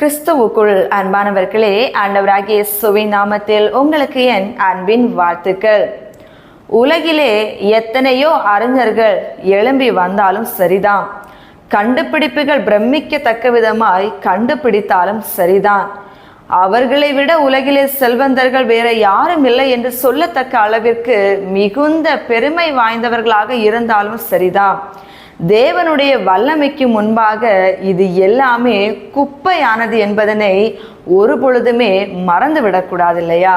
கிறிஸ்துவுக்குள் அன்பானவர்களே ஆண்டவராகிய இயேசுவின் நாமத்தில் உங்களுக்கு என் அன்பின் வாழ்த்துக்கள். உலகிலே எத்தனையோ அறிஞர்கள் எழும்பி வந்தாலும் சரிதான். கண்டுபிடிப்புகள் பிரமிக்கத்தக்க விதமாய் கண்டுபிடித்தாலும் சரிதான். அவர்களை விட உலகிலே செல்வந்தர்கள் வேற யாரும் இல்லை என்று சொல்லத்தக்க அளவிற்கு மிகுந்த பெருமை வாய்ந்தவர்களாக இருந்தாலும் சரிதான். தேவனுடைய வல்லமைக்கு முன்பாக இது எல்லாமே குப்பையானது என்பதனை ஒரு பொழுதுமே மறந்து விடக்கூடாது இல்லையா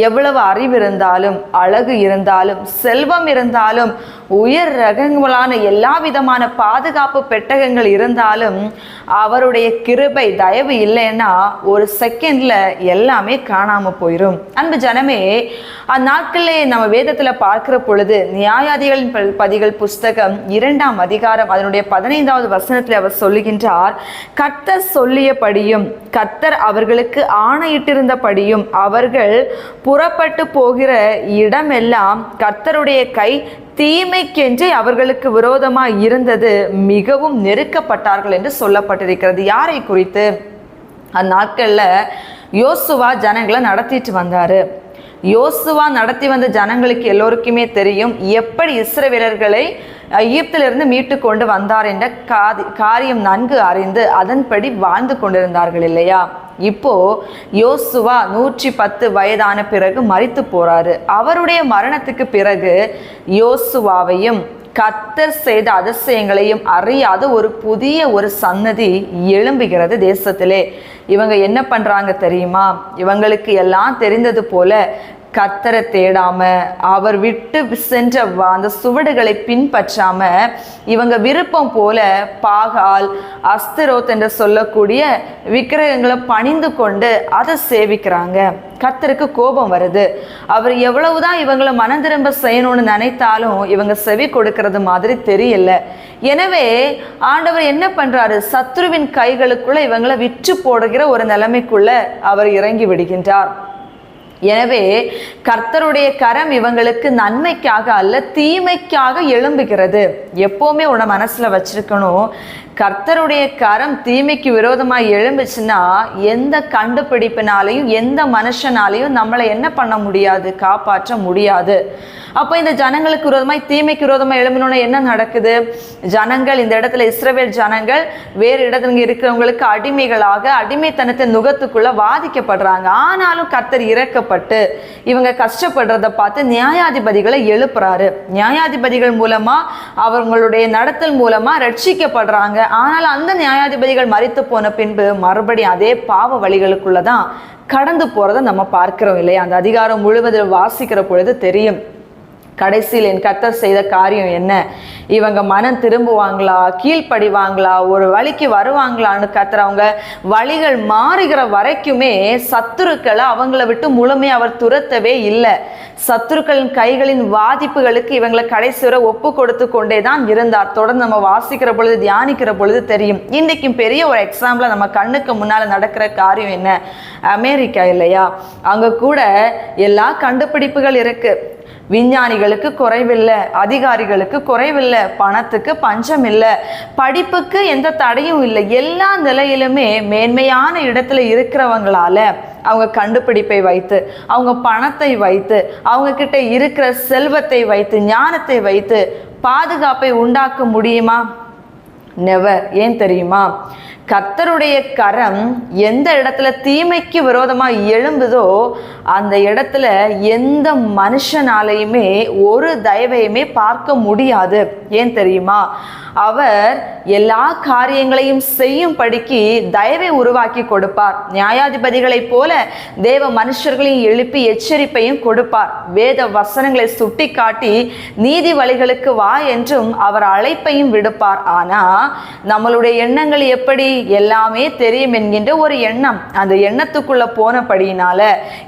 எவ்வளவு அறிவு இருந்தாலும் அழகு இருந்தாலும் செல்வம் இருந்தாலும் உயர் ரகங்களான எல்லா விதமான பாதுகாப்பு பெட்டகங்கள் இருந்தாலும் அவருடைய கிருபை தயவு இல்லைன்னா ஒரு செகண்ட்ல எல்லாமே காணாம போயிடும் அன்பு ஜனமே அந்நாட்களிலே நம்ம வேதத்துல பார்க்கிற பொழுது நியாயாதிகளின் பதிகள் புஸ்தகம் இரண்டாம் அதிகாரம் அதனுடைய பதினைந்தாவது வசனத்தில் அவர் சொல்லுகின்றார் கர்த்தர் சொல்லியபடியும் கர்த்தர் அவர்களுக்கு ஆணையிட்டிருந்தபடியும் அவர்கள் புறப்பட்டு போகிற இடமெல்லாம் கர்த்தருடைய கை தீமைக்கென்று அவர்களுக்கு விரோதமாக இருந்தது. மிகவும் நெருக்கப்பட்டார்கள் என்று சொல்லப்பட்டிருக்கிறது. யாரை குறித்து? அந்நாட்களில் யோசுவா ஜனங்களை நடத்திட்டு வந்தார். யோசுவா நடத்தி வந்த ஜனங்களுக்கு எல்லோருக்குமே தெரியும். எப்படி இஸ்ரவேலர்களை எகிப்திலிருந்து மீட்டு கொண்டு வந்தார் என்ற காதி காரியம் நன்கு அறிந்து அதன்படி வாழ்ந்து கொண்டிருந்தார்கள் இல்லையா? இப்போ யோசுவா நூற்றி பத்து வயதான பிறகு மறித்து போறாரு. அவருடைய மரணத்துக்கு பிறகு யோசுவாவையும் கத்தர் செய்த அதிசயங்களையும் அறியாத ஒரு புதிய ஒரு சன்னதி எழும்புகிறது தேசத்திலே. இவங்க என்ன பண்றாங்க தெரியுமா? இவங்களுக்கு எல்லாம் தெரிந்தது போல கத்தரை தேடாம அவர் விட்டு சென்ற அந்த சுவடுகளை பின்பற்றாம இவங்க விருப்பம் போல பாகால் அஸ்திரோத் என்று சொல்லக்கூடிய விக்கிரகங்களை பணிந்து கொண்டு அதை சேவிக்கிறாங்க. கத்தருக்கு கோபம் வருது. அவர் எவ்வளவுதான் இவங்களை மனம் திரும்ப செய்யணும்னு நினைத்தாலும் இவங்க செவி கொடுக்கறது மாதிரி தெரியல. எனவே ஆண்டவர் என்ன பண்றாரு? சத்ருவின் கைகளுக்குள்ள இவங்களை விற்று போடுகிற ஒரு நிலைமைக்குள்ள அவர் இறங்கி விடுகின்றார். எனவே கர்த்தருடைய கரம் இவங்களுக்கு நன்மைக்காக அல்ல தீமைக்காக எழும்புகிறது. எப்போவுமே உன மனசுல வச்சிருக்கணும். கர்த்தருடைய கரம் தீமைக்கு விரோதமாக எழும்புச்சுன்னா எந்த கண்டுபிடிப்பினாலையும் எந்த மனுஷனாலையும் நம்மளை என்ன பண்ண முடியாது காப்பாற்ற முடியாது. அப்போ இந்த ஜனங்களுக்கு விரோதமாக தீமைக்கு விரோதமாக எழும்பணும்னா என்ன நடக்குது? ஜனங்கள் இந்த இடத்துல இஸ்ரவேல் ஜனங்கள் வேறு இடத்துல இருக்கிறவங்களுக்கு அடிமைகளாக அடிமைத்தனத்தை நுகத்துக்குள்ளே வாதிக்கப்படுறாங்க. ஆனாலும் கர்த்தர் இறக்கப்பட்டு இவங்க கஷ்டப்படுறத பார்த்து நியாயாதிபதிகளை எழுப்புறாரு. நியாயாதிபதிகள் மூலமாக அவங்களுடைய நடத்தல் மூலமாக ரட்சிக்கப்படுறாங்க. ஆனால் அந்த நியாயாதிபதிகள் மறித்து போன பின்பு மறுபடியும் அதே பாவ வழிகளுக்குள்ள தான் கடந்து போகிறத நம்ம பார்க்கிறோம் இல்லையா? அந்த அதிகாரம் முழுவதும் வாசிக்கிற பொழுது தெரியும். கடைசியில் என் கத்தர் செய்த காரியம் என்ன? இவங்க மனம் திரும்புவாங்களா? கீழ்ப்படிவாங்களா? ஒரு வழிக்கு வருவாங்களான்னு கத்தர் அவங்க வழிகள் மாறுகிற வரைக்குமே சத்துருக்களை அவங்கள விட்டு முழுமையாக அவர் துரத்தவே இல்லை. சத்துருக்களின் கைகளின் வாதிப்புகளுக்கு இவங்களை கடைசி வரை ஒப்பு கொடுத்து கொண்டே தான் இருந்தார். தொடர்ந்து நம்ம வாசிக்கிற பொழுது தியானிக்கிற பொழுது தெரியும். இன்றைக்கும் பெரிய ஒரு எக்ஸாம்பிள் நம்ம கண்ணுக்கு முன்னால் நடக்கிற காரியம் என்ன? அமெரிக்கா இல்லையா? அங்கே கூட எல்லா கண்டுபிடிப்புகள் இருக்குது விஞ்ஞானிகளுக்கு குறைவில்லை அதிகாரிகளுக்கு குறைவில்லை பணத்துக்கு பஞ்சம் இல்லை படிப்புக்கு எந்த தடையும் இல்லை. எல்லா நிலையிலுமே மேன்மையான இடத்துல இருக்கிறவங்களால அவங்க கண்டுபிடிப்பை வைத்து அவங்க பணத்தை வைத்து அவங்க கிட்ட இருக்கிற செல்வத்தை வைத்து ஞானத்தை வைத்து பாதுகாப்பை உண்டாக்க முடியுமா? நெவர் ஏன் தெரியுமா? கர்த்தருடைய கரம் எந்த இடத்துல தீமைக்கு விரோதமாக எழும்புதோ அந்த இடத்துல எந்த மனுஷனாலையுமே ஒரு தயவையுமே பார்க்க முடியாது. ஏன் தெரியுமா? அவர் எல்லா காரியங்களையும் செய்யும் படிக்கு தயவை உருவாக்கி கொடுப்பார். நியாயாதிபதிகளைப் போல தேவ மனுஷர்களையும் எழுப்பி எச்சரிப்பையும் கொடுப்பார். வேத வசனங்களை சுட்டி காட்டி நீதி வழிகளுக்கு வா என்றும் அவர் அழைப்பையும் விடுப்பார். ஆனா நம்மளுடைய எண்ணங்கள் எப்படி? எல்லாமே தெரியும் என்கின்ற ஒரு எண்ணம். அந்த எண்ணத்துக்குள்ள போனபடியினால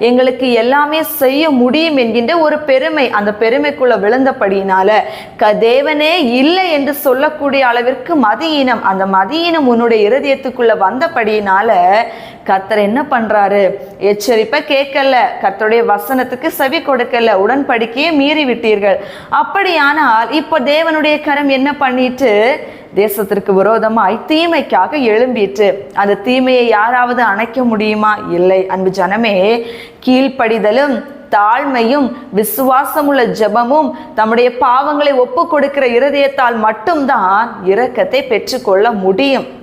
எங்களுக்கு எல்லாமே செய்ய முடியும் என்கின்ற ஒரு பெருமை அந்த பெருமைக்குள்ள விழுந்தபடியினால க தேவனே இல்லை என்று சொல்லக்கூடிய அளவிற்கு மதியீனம் அந்த மதியீனம் உன்னுடைய இருதயத்துக்குள்ள வந்தபடியினால கர்த்தர் என்ன பண்றாரு? எச்சரிப்பை கேட்கல கர்த்தருடைய வசனத்துக்கு செவி கொடுக்கல உடன்படிக்கையை மீறி விட்டீர்கள் அப்படியானால் இப்போ தேவனுடைய கரம் என்ன பண்ணிட்டு தேசத்திற்கு விரோதமாய் தீமைக்காக எழும்பிற்று. அந்த தீமையை யாராவது அணைக்க முடியுமா? இல்லை. அன்பு ஜனமே கீழ்ப்படிதலும் தாழ்மையும் விசுவாசமுள்ள ஜெபமும் தம்முடைய பாவங்களை ஒப்பு கொடுக்கிற இருதயத்தால் மட்டும்தான் இரக்கத்தை பெற்றுக்கொள்ள முடியும்.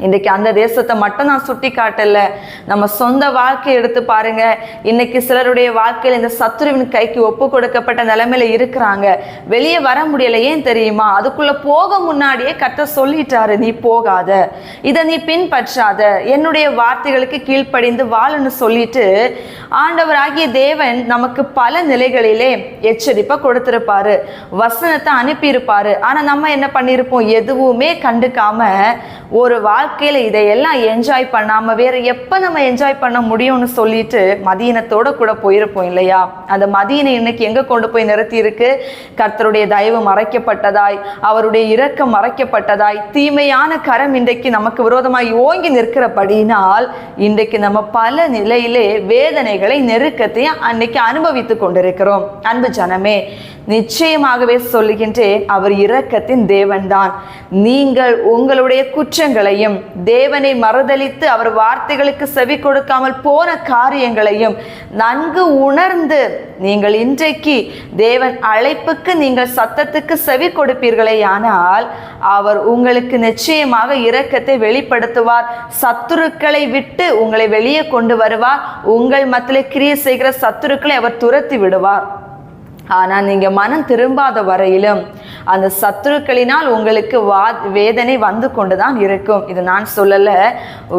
இன்றைக்கி அந்த தேசத்தை மட்டும் நான் சுட்டி காட்டல. நம்ம சொந்த வாழ்க்கையை எடுத்து பாருங்க. இன்னைக்கு சிலருடைய வாழ்க்கையில் இந்த சத்துருவின் கைக்கு ஒப்பு கொடுக்கப்பட்ட நிலைமையில இருக்கிறாங்க. வெளியே வர முடியல. ஏன் தெரியுமா? அதுக்குள்ள போக முன்னாடியே கத்த சொல்லிட்டாரு நீ போகாத. இதை நீ பின்பற்றாத. என்னுடைய வார்த்தைகளுக்கு கீழ்ப்படிந்து வாழன்னு சொல்லிட்டு ஆண்டவராகிய தேவன் நமக்கு பல நிலைகளிலே எச்சரிப்பை கொடுத்திருப்பாரு. வசனத்தை அனுப்பியிருப்பாரு. ஆனா நம்ம என்ன பண்ணியிருப்போம்? எதுவுமே கண்டுக்காம ஒரு வாழ்க்கையில் இதையெல்லாம் என்ஜாய் பண்ணாமல் வேற எப்போ நம்ம என்ஜாய் பண்ண முடியும்னு சொல்லிட்டு மதியனத்தோட கூட போயிருப்போம் இல்லையா? அந்த மதியனை இன்னைக்கு எங்கே கொண்டு போய் நிறுத்தி இருக்கு கர்த்தருடைய தயவு மறைக்கப்பட்டதாய் அவருடைய இரக்கம் மறைக்கப்பட்டதாய் தீமையான கரம் இன்றைக்கு நமக்கு விரோதமாய் ஓங்கி நிற்கிறபடினால் இன்றைக்கு நம்ம பல நிலையிலே வேதனைகளை நெருக்கத்தையும் அன்னைக்கு அனுபவித்துக் கொண்டிருக்கிறோம். அன்பு ஜனமே நிச்சயமாகவே சொல்லுகின்றேன் அவர் இரக்கத்தின் தேவன்தான். நீங்கள் உங்களுடைய குற்றங்களையும் தேவனை மறுதளித்து அவர் வார்த்தைகளுக்கு செவி கொடுக்காமல் போன காரியங்களையும் நன்கு உணர்ந்து நீங்கள் இன்றைக்கு தேவன் அழைப்புக்கு நீங்கள் சத்தத்துக்கு செவி கொடுப்பீர்களே ஆனால் அவர் உங்களுக்கு நிச்சயமாக இரக்கத்தை வெளிப்படுத்துவார். சத்துருக்களை விட்டு உங்களை வெளியே கொண்டு வருவார். உங்கள் மத்தியிலே கிரியை செய்கிற சத்துருக்களை அவர் துரத்தி விடுவார். ஆனால் நீங்கள் மனம் திரும்பாத வரையிலும் அந்த சத்துருக்களினால் உங்களுக்கு வா வேதனை வந்து கொண்டு தான் இருக்கும். இது நான் சொல்லலை.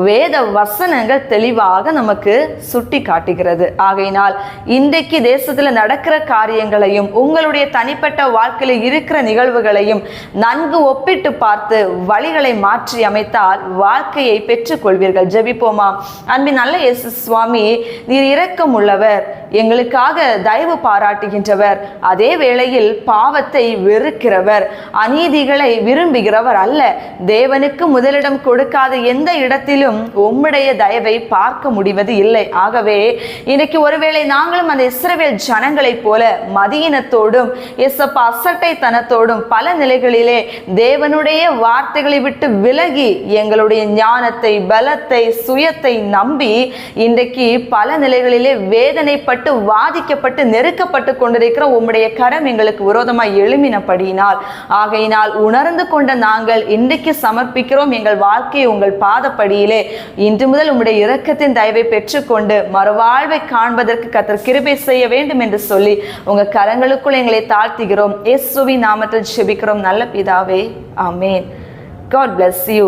வேத வசனங்கள் தெளிவாக நமக்கு சுட்டி காட்டுகிறது. ஆகையினால் இன்றைக்கு தேசத்தில் நடக்கிற காரியங்களையும் உங்களுடைய தனிப்பட்ட வாழ்க்கையில் இருக்கிற நிகழ்வுகளையும் நன்கு ஒப்பிட்டு பார்த்து வழிகளை மாற்றி அமைத்தால் வாழ்க்கையை பெற்றுக்கொள்வீர்கள் ஜெபிப்போமா? அன்பின் நல்ல இயேசு சுவாமி நீர் இரக்கம் உள்ளவர் எங்களுக்காக தயவு பாராட்டுகின்றவர். அதே வேளையில் பாவத்தை வெறுக்கிறவர். அநீதிகளை விரும்புகிறவர் அல்ல. தேவனுக்கு முதலிடம் கொடுக்காத எந்த இடத்திலும் உம்முடைய தயவை பார்க்க முடிவது இல்லை. ஆகவே இன்னைக்கு ஒருவேளை நாங்களும் அந்த இஸ்ரவேல் ஜனங்களைப் போல மதியினத்தோடும் எசப்பா அசட்டைத்தனத்தோடும் பல நிலைகளிலே தேவனுடைய வார்த்தைகளை விட்டு விலகி எங்களுடைய ஞானத்தை பலத்தை சுயத்தை நம்பி இன்றைக்கு பல நிலைகளிலே வேதனைப்பட்டு வாதிக்கப்பட்டு நெருக்கப்பட்டு கொண்டிருக்கிற உம்முடைய கரம் எங்களுக்கு விரோதமாய் எழுமினபடியினால் ஆகையினால் உணர்ந்து கொண்ட நாங்கள் இன்றைக்கு சமர்ப்பிக்கிறோம். எங்கள் வாழ்க்கையை உங்கள் பாதப்படியிலே. இன்று முதல் உம்முடைய இரக்கத்தின் தயவை பெற்றுக்கொண்டு மறுவாழ்வை காண்பதற்கு கத்தர் கிருபை செய்ய வேண்டும் என்று சொல்லி உங்க கரங்களுக்குள் எங்களை தாழ்த்துகிறோம். இயேசுவின் நாமத்தில் ஜெபிக்கிறோம். நல்ல பிதாவே. ஆமேன். God bless you